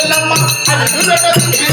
ఈ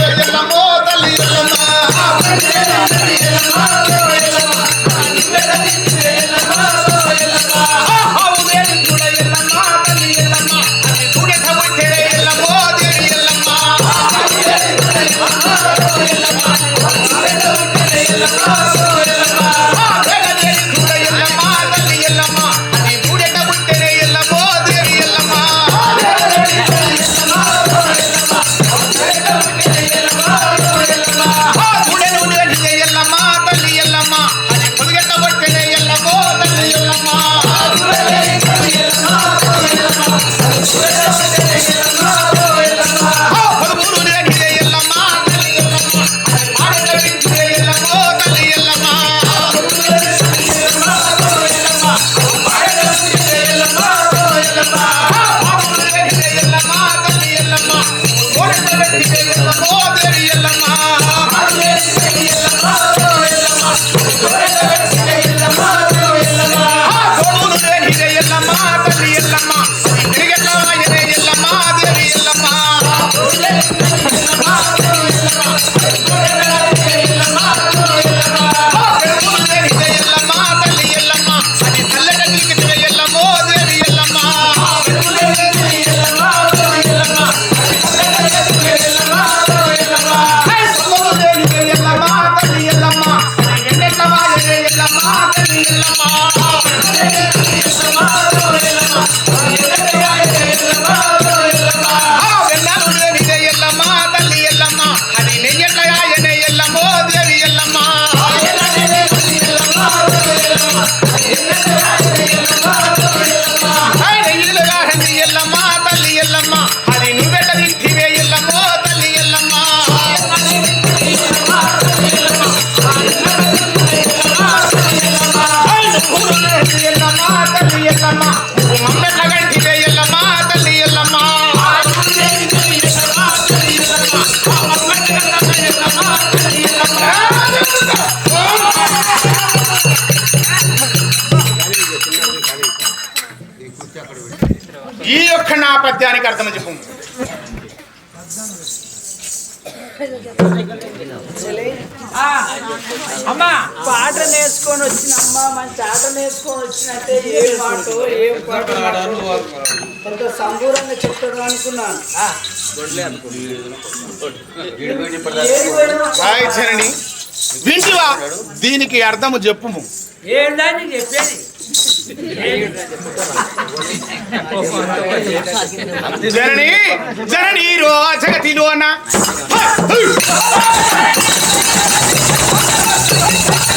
ఏం పాట ఏం పాట? ఎంత సంపూర్ణంగా చెప్తాడు అనుకున్నాను. వింటివా? దీనికి అర్థము చెప్పుము ఏంటని చెప్పేది? రో జగతిలోన జనని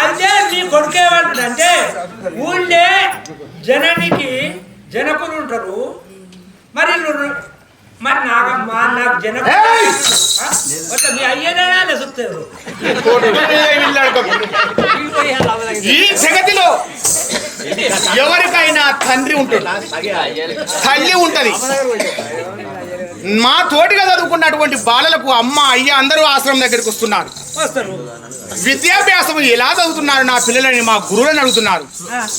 అంటే మీ కొడుకు అంటే ఊళ్ళే జనానికి జనకులు ఉంటారు. మరి మరి నాకు మా నాకు జనకు మీ అయ్యనే చెప్తారు ఈ జగతిలో ఎవరికైనా తండ్రి ఉంటుంది. తల్లి ఉంటది. మా తోటిగా చదువుకున్నటువంటి బాలలకు అమ్మ అయ్య అందరూ ఆశ్రమం దగ్గరికి వస్తున్నారు. వస్తారు విద్యాభ్యాసం ఎలా చదువుతున్నారు నా పిల్లలని మా గురువులని అడుగుతున్నారు.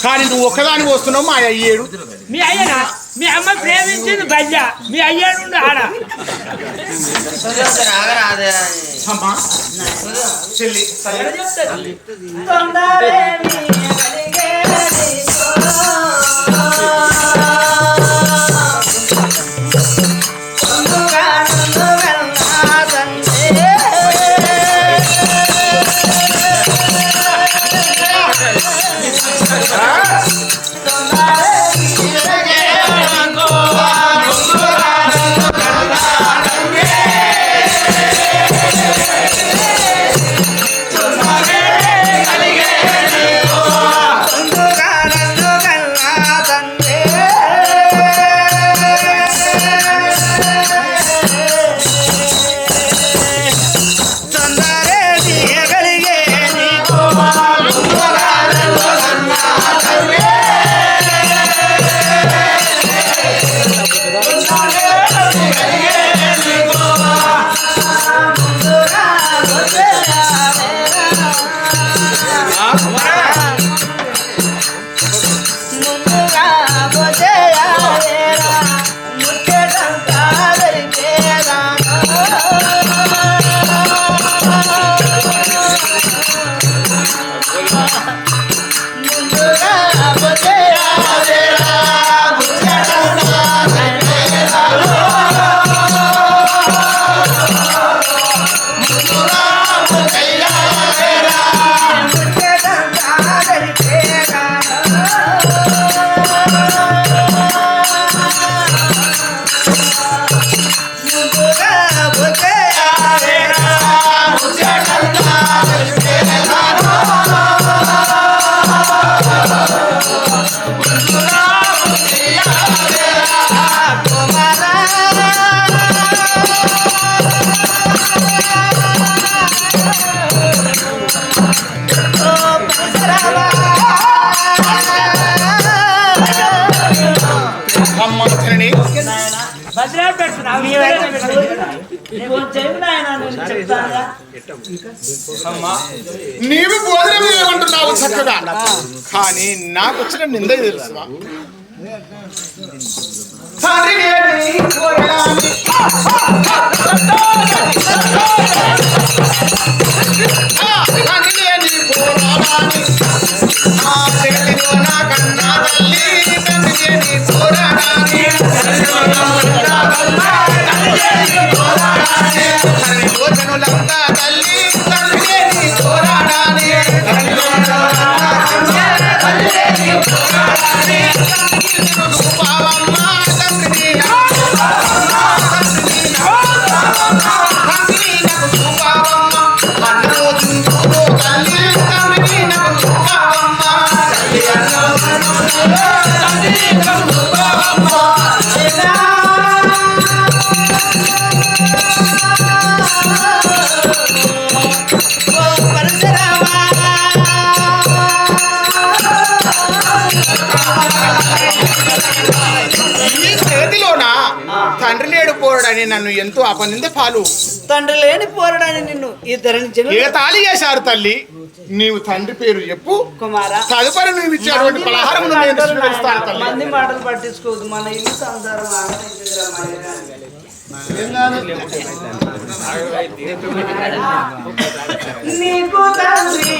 కానీ నువ్వు ఒక్కదాని వస్తున్నావు మా అయ్యేడు మీ అయ్యనా? మీ అమ్మ ప్రేమించింది మీ అయ్యాడు ఆడ. చెల్లి నీవు భోజనం ఏమంటున్నావు చక్కగా. కానీ నాకు వచ్చిన నింద తెలుసువా? తండ్రి నన్ను ఎంతో అపనింద పాలు. తండ్రి లేని పోరడాని నిన్ను ఇద్దరిని ఏ తాళి చేశారు తల్లి? నీవు తండ్రి పేరు చెప్పు. కుమారా తదుపరి నువ్వు ఇచ్చేటువంటి పలహారం మంది మాటలు పట్టించుకోదు మన ఇల్లు సంసారం. నీకు తండ్రి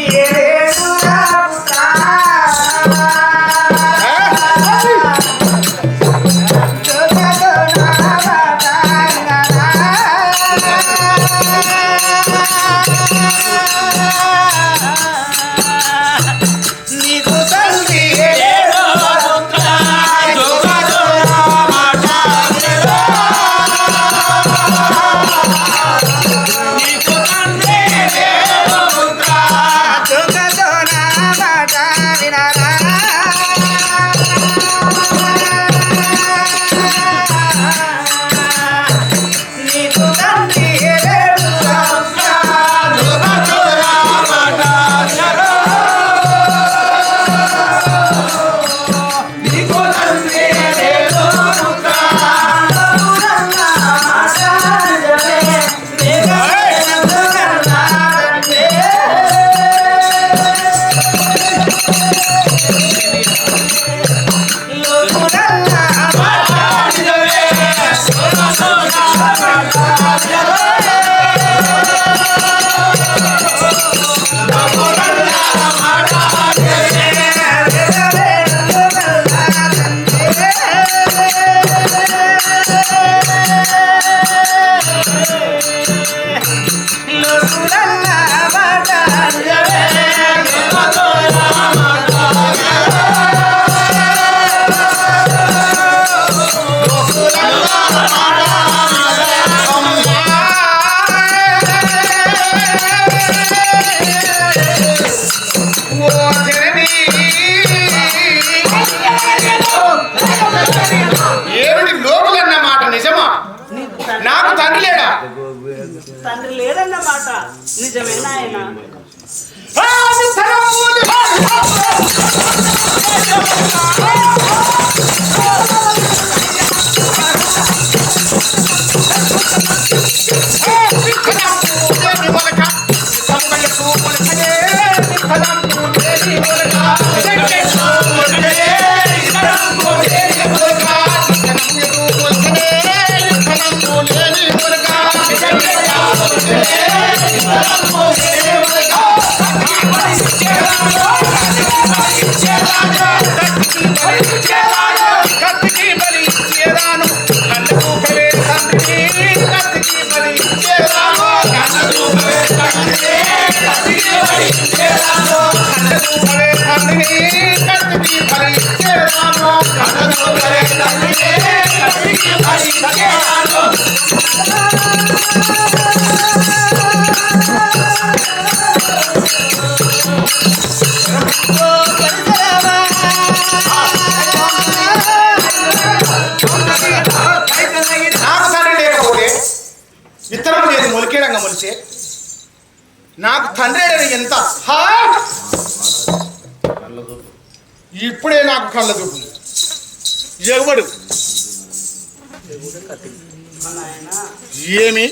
కన్నుకు ఎవడు ఏమి?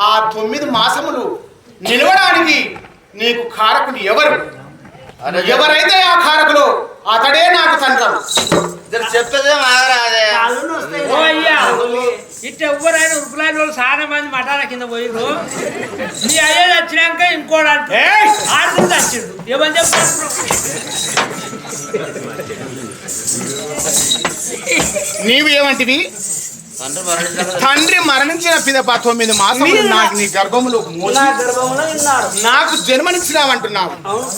ఆ తొమ్మిది మాసములు నిలవడానికి నీకు కారకుడు ఎవరు? ఎవరైతే ఆ కారకులు అతడే నాకు తండ్రి. చెప్పేదే ఇట్లా ఎవరైనా ఉరుకులాంటి వాళ్ళు చాలా మంది మఠాల కింద పోయిరు నీ అయ్యే వచ్చినాక ఇంకోటి అంటారు ఏయ్! ఆడుకుంటూ వచ్చిండు ఏమని చెప్పారు? నీవు ఏమంటివి? తండ్రి మరణించిన పిదప తొమ్మిది మాసములు నాకు నీ గర్భములో నాకు జన్మనిచ్చినావంటున్నావు. అవును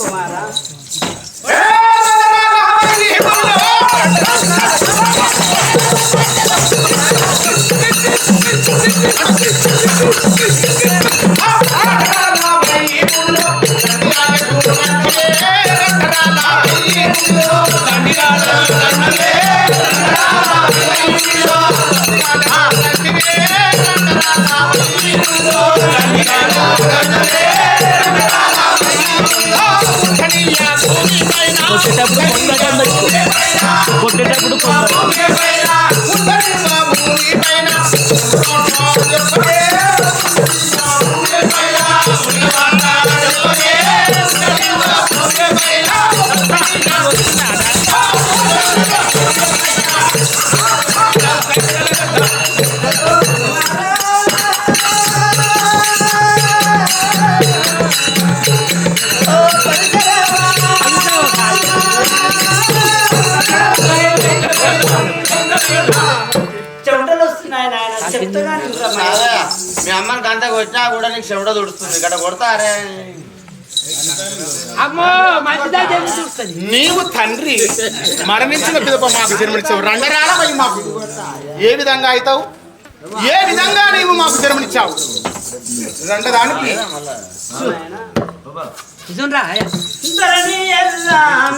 కూడా తుడుస్తుంది ఇక్కడ కొడతారే. అమ్మో నీవు తండ్రి మరణించిన పిదప మాకు జన్మనిచ్చావు. రంగరాలమై మాకు. ఏ విధంగా అవుతావు ఏ విధంగా నీవు మాకు జన్మనిచ్చావు? రండదానికి ఎల్లాం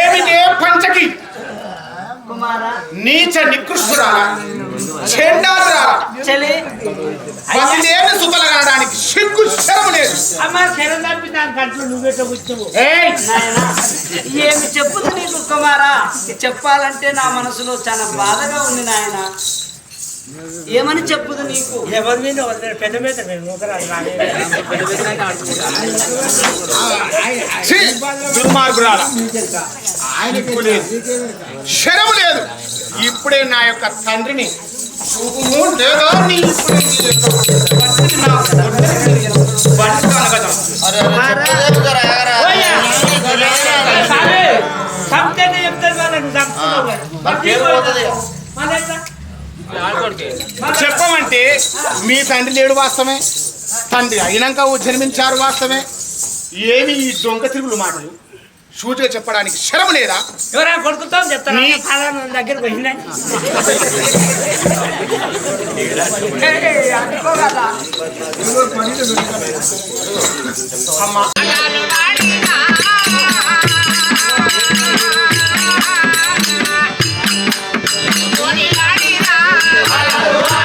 ఏమిటే పంచకి? నీచ నికృష్టురాలా? చెండాలురాలా సిగ్గు శరము లేదు. అమ్మ శరం కంట్లో కూర్చోవు ఏమి చెప్పుదు నీకు కుమారా? చెప్పాలంటే నా మనసులో చాలా బాధగా ఉంది నాయన. ఏమని చెప్పుదు నీకు? ఎవరి మీద పెద్ద మీద దుర్మార్గురాల. సిగ్గు లేదు. ఇప్పుడే నా యొక్క తండ్రిని చూపుము చెప్పమంటే మీ తండ్రి లేడు వాస్తవమే తండ్రి అయినాక జన్మించారు వాస్తవమే ఏమి ఈ దొంగ తిరుగులు మాటలు సూటిగా చెప్పడానికి శరము లేదా ఎవరైనా కొడుకుతాం చెప్తాను దగ్గర అమ్మా